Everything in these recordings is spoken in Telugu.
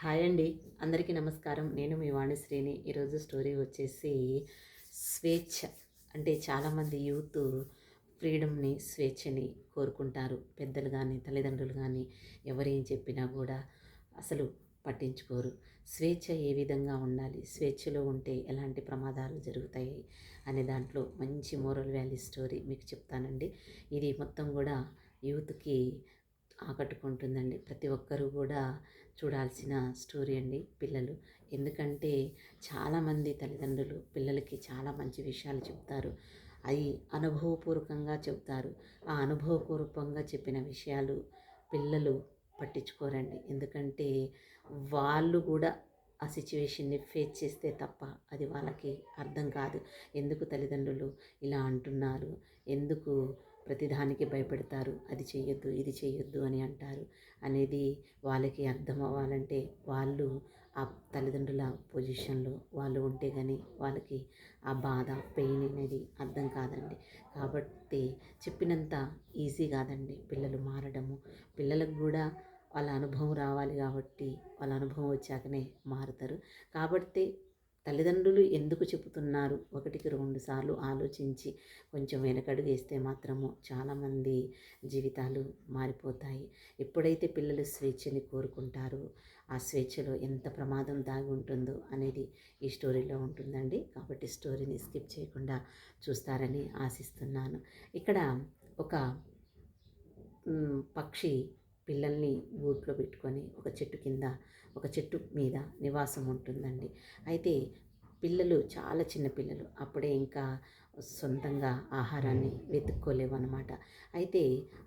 హాయ్ అండి. అందరికీ నమస్కారం. నేను మీ వాణిశ్రీని ఈరోజు స్టోరీ వచ్చేసి స్వేచ్ఛ అంటే చాలామంది యూత్ ఫ్రీడమ్ని స్వేచ్ఛని కోరుకుంటారు. పెద్దలు కానీ తల్లిదండ్రులు కానీ ఎవరేం చెప్పినా కూడా అసలు పట్టించుకోరు. స్వేచ్ఛ ఏ విధంగా ఉండాలి? స్వేచ్ఛలో ఉంటే ఎలాంటి ప్రమాదాలు జరుగుతాయి? అనే దాంట్లో మంచి మోరల్ వాల్యూ స్టోరీ మీకు చెప్తానండి. ఇది మొత్తం కూడా యూత్కి ఆకట్టుకుంటుందండి. ప్రతి ఒక్కరూ కూడా చూడాల్సిన స్టోరీ అండి పిల్లలు. ఎందుకంటే చాలామంది తల్లిదండ్రులు పిల్లలకి చాలా మంచి విషయాలు చెప్తారు. అవి అనుభవపూర్వకంగా చెబుతారు ఆ అనుభవపూర్వకంగా చెప్పిన విషయాలు పిల్లలు పట్టించుకోరండి. ఎందుకంటే వాళ్ళు కూడా ఆ సిచ్యువేషన్ని ఫేస్ చేస్తే తప్ప అది వాళ్ళకి అర్థం కాదు. ఎందుకు తల్లిదండ్రులు ఇలా అంటున్నారు? ఎందుకు ప్రతిదానికి భయపెడతారు. అది చేయొద్దు ఇది చేయొద్దు అని అంటారు. అనేది వాళ్ళకి అర్థం అవ్వాలంటే వాళ్ళు ఆ తల్లిదండ్రుల పొజిషన్లో వాళ్ళు ఉంటే కానీ వాళ్ళకి ఆ బాధ పెయిన్ అనేది అర్థం కాదండి. కాబట్టి చెప్పినంత ఈజీ కాదండి పిల్లలు మారడము. పిల్లలకు కూడా వాళ్ళ అనుభవం రావాలి కాబట్టి వాళ్ళ అనుభవం వచ్చాకనే మారుతారు. కాబట్టి తల్లిదండ్రులు ఎందుకు చెబుతున్నారు? ఒకటికి రెండు సార్లు ఆలోచించి కొంచెం వెనకడుగు వేస్తే మాత్రము చాలామంది జీవితాలు మారిపోతాయి. ఎప్పుడైతే పిల్లలు స్వేచ్ఛని కోరుకుంటారో ఆ స్వేచ్ఛలో ఎంత ప్రమాదం దాగి ఉంటుందో అనేది ఈ స్టోరీలో ఉంటుందండి. కాబట్టి స్టోరీని స్కిప్ చేయకుండా చూస్తారని ఆశిస్తున్నాను. ఇక్కడ ఒక పక్షి పిల్లల్ని గూట్లో పెట్టుకొని ఒక చెట్టు కింద ఒక చెట్టు మీద నివాసం ఉంటుందండి. అయితే పిల్లలు చాలా చిన్న పిల్లలు అప్పుడే ఇంకా సొంతంగా ఆహారాన్ని వెతుక్కోలేవు అనమాట అయితే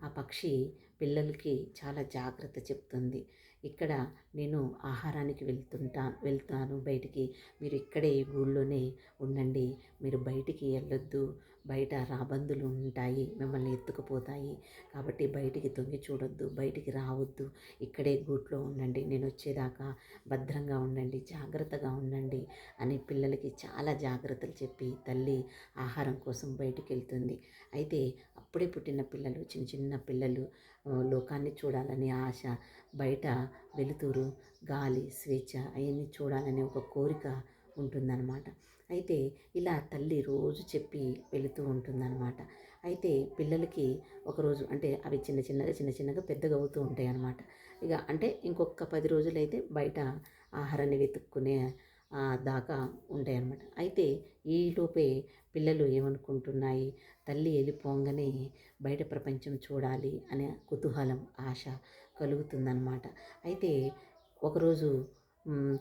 ఆ పక్షి పిల్లలకి చాలా జాగ్రత్త చెప్తుంది. ఇక్కడ నేను ఆహారానికి వెళ్తుంటా వెళ్తాను. బయటికి మీరు ఇక్కడే ఊళ్ళోనే ఉండండి. మీరు బయటికి వెళ్ళొద్దు. బయట రాబందులు ఉంటాయి. మిమ్మల్ని ఎత్తుకుపోతాయి. కాబట్టి బయటికి తొంగి చూడొద్దు. బయటికి రావద్దు. ఇక్కడే గూట్లో ఉండండి. నేను వచ్చేదాకా భద్రంగా ఉండండి. జాగ్రత్తగా ఉండండి అని పిల్లలకి చాలా జాగ్రత్తలు చెప్పి తల్లి ఆహారం కోసం బయటికి వెళ్తుంది. అయితే అప్పుడే పుట్టిన పిల్లలు చిన్న చిన్న పిల్లలు లోకాన్ని చూడాలని ఆశ బయట వెలుతురు. గాలి స్వేచ్ఛ అవన్నీ చూడాలనే ఒక కోరిక ఉంటుందన్నమాట. అయితే ఇలా తల్లి రోజు చెప్పి వెళుతూ ఉంటుందన్నమాట. అయితే పిల్లలకి ఒకరోజు అంటే అవి చిన్న చిన్నగా చిన్న చిన్నగా పెద్దగా అవుతూ ఉంటాయి అన్నమాట ఇక అంటే ఇంకొక పది రోజులైతే బయట ఆహారాన్ని వెతుక్కునే దాకా ఉంటాయి అన్నమాట అయితే ఈలోపే పిల్లలు ఏమనుకుంటున్నాయి? తల్లి వెళ్ళిపోగానే బయట ప్రపంచం చూడాలి అనే కుతూహలం ఆశ కలుగుతుందన్నమాట. అయితే ఒకరోజు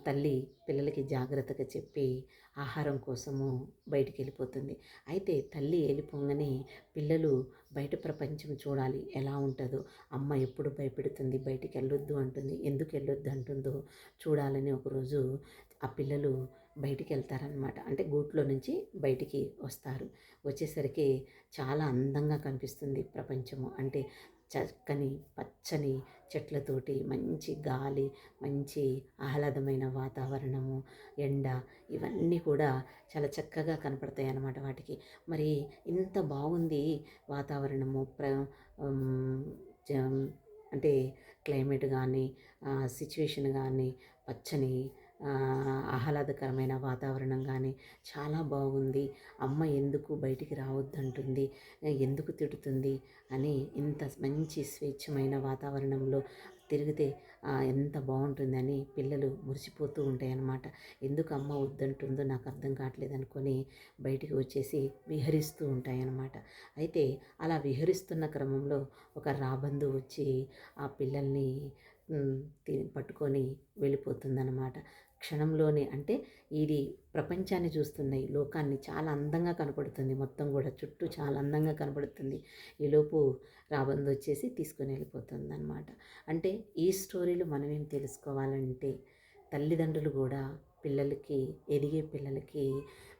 తల్లి పిల్లలకి జాగ్రత్తగా చెప్పి ఆహారం కోసము బయటికి వెళ్ళిపోతుంది అయితే తల్లి వెళ్ళిపోగానే పిల్లలు బయట ప్రపంచం చూడాలి. ఎలా ఉంటుందో అమ్మ ఎప్పుడు భయపెడుతుంది బయటికి వెళ్ళొద్దు అంటుంది. ఎందుకు వెళ్ళొద్దు అంటుందో చూడాలని ఒకరోజు ఆ పిల్లలు బయటికి వెళ్తారనమాట అంటే గూట్లో నుంచి బయటికి వస్తారు. వచ్చేసరికి చాలా అందంగా కనిపిస్తుంది ప్రపంచము. అంటే చక్కని పచ్చని చెట్లతోటి మంచి గాలి మంచి ఆహ్లాదమైన వాతావరణము ఎండ ఇవన్నీ కూడా చాలా చక్కగా కనపడతాయి అన్నమాట వాటికి. మరి ఇంత బాగుంది వాతావరణము ప్ర అంటే క్లైమేట్ కానీ సిచ్యువేషన్ కానీ పచ్చని ఆహ్లాదకరమైన వాతావరణం కానీ చాలా బాగుంది. అమ్మ ఎందుకు బయటికి రావద్దంటుంది? ఎందుకు తిడుతుంది? అని ఇంత మంచి స్వేచ్ఛమైన వాతావరణంలో తిరిగితే ఎంత బాగుంటుందని పిల్లలు మురిసిపోతూ ఉంటాయి అన్నమాట ఎందుకు అమ్మ వద్దంటుందో నాకు అర్థం కావట్లేదు అనుకొని బయటికి వచ్చేసి విహరిస్తూ ఉంటాయి అన్నమాట అయితే అలా విహరిస్తున్న క్రమంలో ఒక రాబందు వచ్చి ఆ పిల్లల్ని పట్టుకొని వెళ్ళిపోతుందన్నమాట. క్షణంలోనే అంటే ఇది ప్రపంచాన్ని చూస్తున్నాయి లోకాన్ని చాలా అందంగా కనపడుతుంది. మొత్తం కూడా చుట్టూ చాలా అందంగా కనపడుతుంది. ఈలోపు రాబందు వచ్చేసి తీసుకుని వెళ్ళిపోతుంది అనమాట అంటే ఈ స్టోరీలు మనం ఏం తెలుసుకోవాలంటే తల్లిదండ్రులు కూడా పిల్లలకి ఎదిగే పిల్లలకి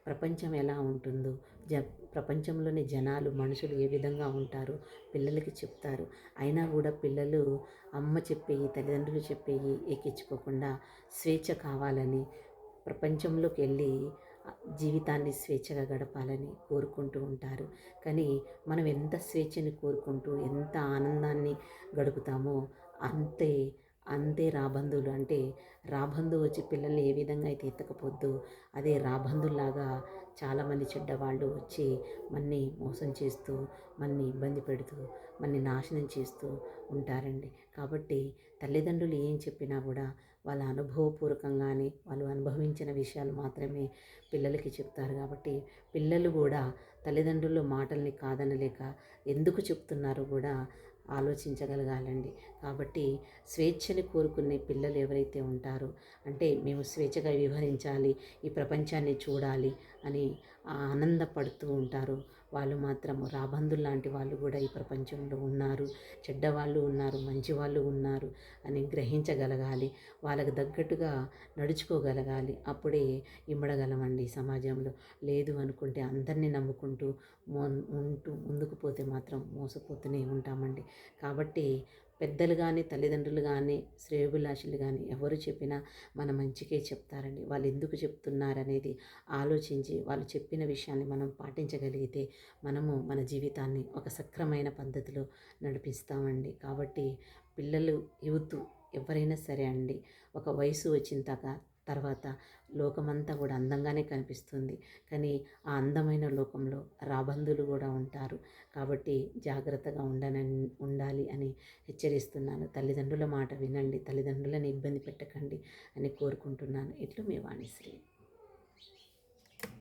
ప్రపంచం ఎలా ఉంటుందో జ ప్రపంచంలోని జనాలు మనుషులు ఏ విధంగా ఉంటారో పిల్లలకి చెప్తారు. అయినా కూడా పిల్లలు అమ్మ చెప్పేవి తల్లిదండ్రులు చెప్పేవి ఎక్కించుకోకుండా స్వేచ్ఛ కావాలని ప్రపంచంలోకి వెళ్ళి జీవితాన్ని స్వేచ్ఛగా గడపాలని కోరుకుంటూ ఉంటారు. కానీ మనం ఎంత స్వేచ్ఛని కోరుకుంటూ ఎంత ఆనందాన్ని గడుపుతామో అంతే అంతే రాబంధువులు అంటే రాబందు వచ్చి పిల్లల్ని ఏ విధంగా అయితే ఎత్తకపోద్దు అదే రాబందుల్లాగా చాలామంది చెడ్డవాళ్ళు వచ్చి మన్ని మోసం చేస్తూ మన్ని ఇబ్బంది పెడుతూ మన్ని నాశనం చేస్తూ ఉంటారండి. కాబట్టి తల్లిదండ్రులు ఏం చెప్పినా కూడా వాళ్ళ అనుభవపూర్వకంగానే వాళ్ళు అనుభవించిన విషయాలు మాత్రమే పిల్లలకి చెప్తారు. కాబట్టి పిల్లలు కూడా తల్లిదండ్రుల మాటల్ని కాదనలేక ఎందుకు చెప్తున్నారో కూడా ఆలోచించగలగాలండి. కాబట్టి స్వేచ్ఛని కోరుకునే పిల్లలు ఎవరైతే ఉంటారో అంటే మేము స్వేచ్ఛగా వివరించాలి ఈ ప్రపంచాన్ని చూడాలి అని ఆనందపడుతూ ఉంటారు వాళ్ళు మాత్రం రాబందులు లాంటి వాళ్ళు కూడా ఈ ప్రపంచంలో ఉన్నారు చెడ్డవాళ్ళు ఉన్నారు మంచి వాళ్ళు ఉన్నారు అని గ్రహించగలగాలి వాళ్ళకు తగ్గట్టుగా నడుచుకోగలగాలి. అప్పుడే ఇమ్మడగలమండి సమాజంలో. లేదు అనుకుంటే అందరినీ నమ్ముకుంటూ మో ఉంటూ ముందుకు పోతే మాత్రం మోసపోతూనే ఉంటామండి. కాబట్టి పెద్దలు కానీ తల్లిదండ్రులు కానీ శ్రేయోభిలాషులు కానీ ఎవరు చెప్పినా మన మంచికే చెప్తారండి. వాళ్ళు ఎందుకు చెప్తున్నారనేది ఆలోచించి వాళ్ళు చెప్పిన విషయాన్ని మనం పాటించగలిగితే మనము మన జీవితాన్ని ఒక సక్రమైన పద్ధతిలో నడిపిస్తామండి. కాబట్టి పిల్లలు యూత్ ఎవరైనా సరే అండి ఒక వయసు వచ్చిన దాకా తర్వాత లోకమంతా కూడా అందంగానే కనిపిస్తుంది. కానీ ఆ అందమైన లోకంలో రాబందులు కూడా ఉంటారు. కాబట్టి జాగ్రత్తగా ఉండనని ఉండాలి అని హెచ్చరిస్తున్నాను. తల్లిదండ్రుల మాట వినండి. తల్లిదండ్రులను ఇబ్బంది పెట్టకండి అని కోరుకుంటున్నాను. ఇట్లు మీ వాణిశ్రీ.